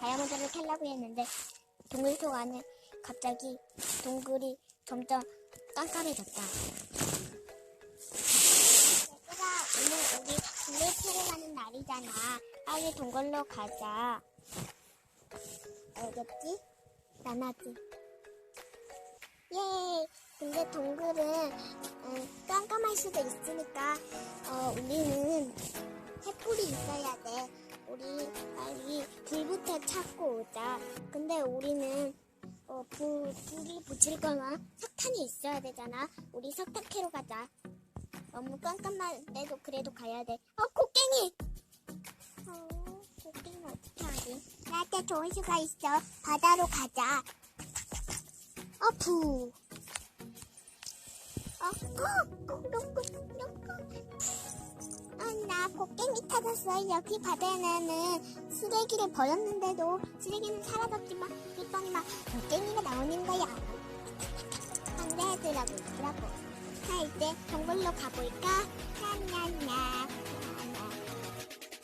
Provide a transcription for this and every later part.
다이아몬드를 캐려고 했는데 동굴 속 안에 갑자기 동굴이 점점 깜깜해졌다. 얘들아, 오늘 우리 캐러 가는 날이잖아. 빨리 동굴로 가자. 알겠지? 나나지. 예. 근데 동굴은 어, 깜깜할 수도 있으니까 어, 우리는 횃불이 있어야 돼. 우리 빨리 불부터 찾고 오자. 근데 우리는 어, 불, 불을 붙일 거나 석탄이 있어야 되잖아. 우리 석탄 캐러 가자. 너무 깜깜한데도 그래도 가야 돼. 어, 곡괭이! 어, 곡괭이 어떻게 하지? 나한테 좋은 수가 있어. 바다로 가자. 어, 푸. 어, 어, 롱롱, 아, 찾았어. 여기 바다에는 쓰레기를 버렸는데도 쓰레기는 사라졌지만 그랬더니만 곡괭이가 나오는 거야. 반대하더라고, 있더라고. 자, 이제 동굴로 가볼까? 나나나.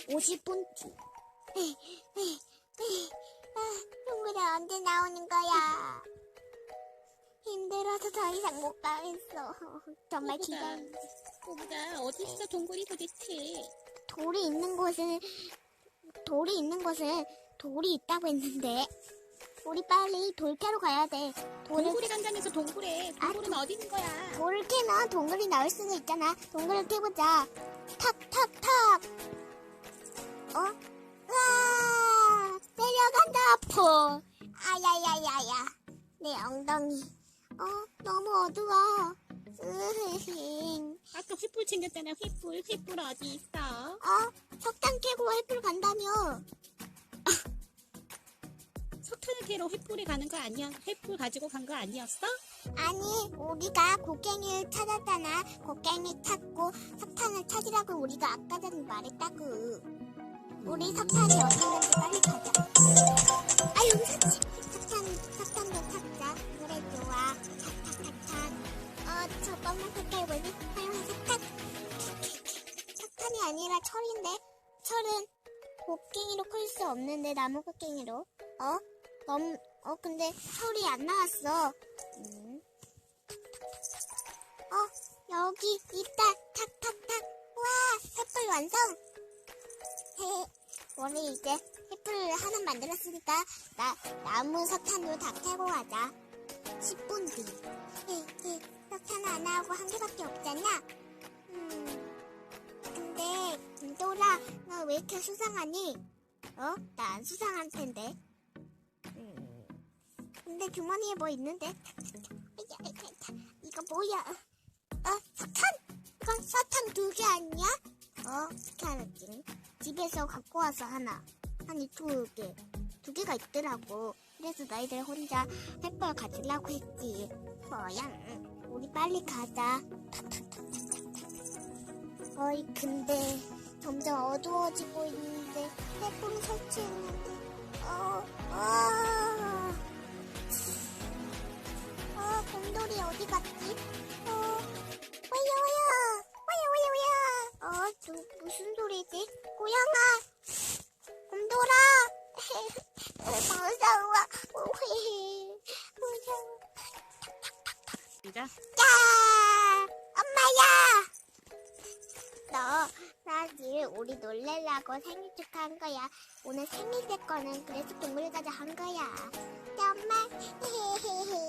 50분 뒤. 아, 동굴에 언제 나오는 거야? 힘들어서 더 이상 못 가겠어. 정말? 기다려. 거기가 어디 있어 동굴이 도대체? 돌이 있는 곳은 돌이 있는 곳은 돌이 있다고 했는데 우리 빨리 돌 캐러 가야 돼. 돌을 동굴이 간다면서 동굴에 아, 동굴은 어디 있는 거야? 돌을 캐면 동굴이 나올 수가 있잖아. 동굴을 캐보자. 탁 탁 탁. 어? 와 내려간다 아파. 아야야야야 내 엉덩이. 어 너무 어두워. 아까 횃불 챙겼잖아 횃불 횃불 어디 있어? 어 석탄 캐고 횃불 간다며. 석탄을 캐러 횃불에 가는 거 아니야? 횃불 가지고 간 거 아니었어? 아니, 우리가 곡괭이를 찾았잖아. 곡괭이 찾고 석탄을 찾으라고 우리가 아까 전에 말했다고. 우리 석탄이 어디 있는지 빨리 가자. 아, 여기 석탄, 아니라 철인데? 철은 곡괭이로 클 수 없는데, 나무 곡괭이로. 어? 너무, 어, 근데 철이 안 나왔어. 음. 어, 여기 있다. 탁탁탁. 와, 횃불 완성. 헤, 우리 이제 횃불 하나 만들었으니까 나 나무 석탄으로 다 캐고 가자. 10분 뒤. 헤, 헤, 석탄 하나 하고 한 개밖에 없잖아. 음. 근데 김도라, 너 왜 이렇게 수상하니? 어? 나 안 수상한 텐데. 음. 근데 주머니에 뭐 있는데? 이거 뭐야? 어, 석탄? 이건 석탄 두개 아니야? 어, 어떻게 알았지? 집에서 갖고 와서 하나. 아니, 두 개. 두 개가 있더라고. 그래서 너희들 혼자 햇벌 가지려고 했지. 뭐야? 우리 빨리 가자. 어이, 근데 점점 어두워지고 있는데 햇불을 설치했는데 어, 어. 어, 곰돌이 어디 갔지? 어, 와야, 와야, 와야, 와야, 와야. 어, 저, 무슨 소리지? 고양아, 곰돌아. 어, 무서워. 무서워. 진짜? 야! 엄마야! 했어. 사실 우리 놀래려고 생일 축하한 거야. 오늘 생일 때 거는 그래서 동물 가자 한 거야. 정말.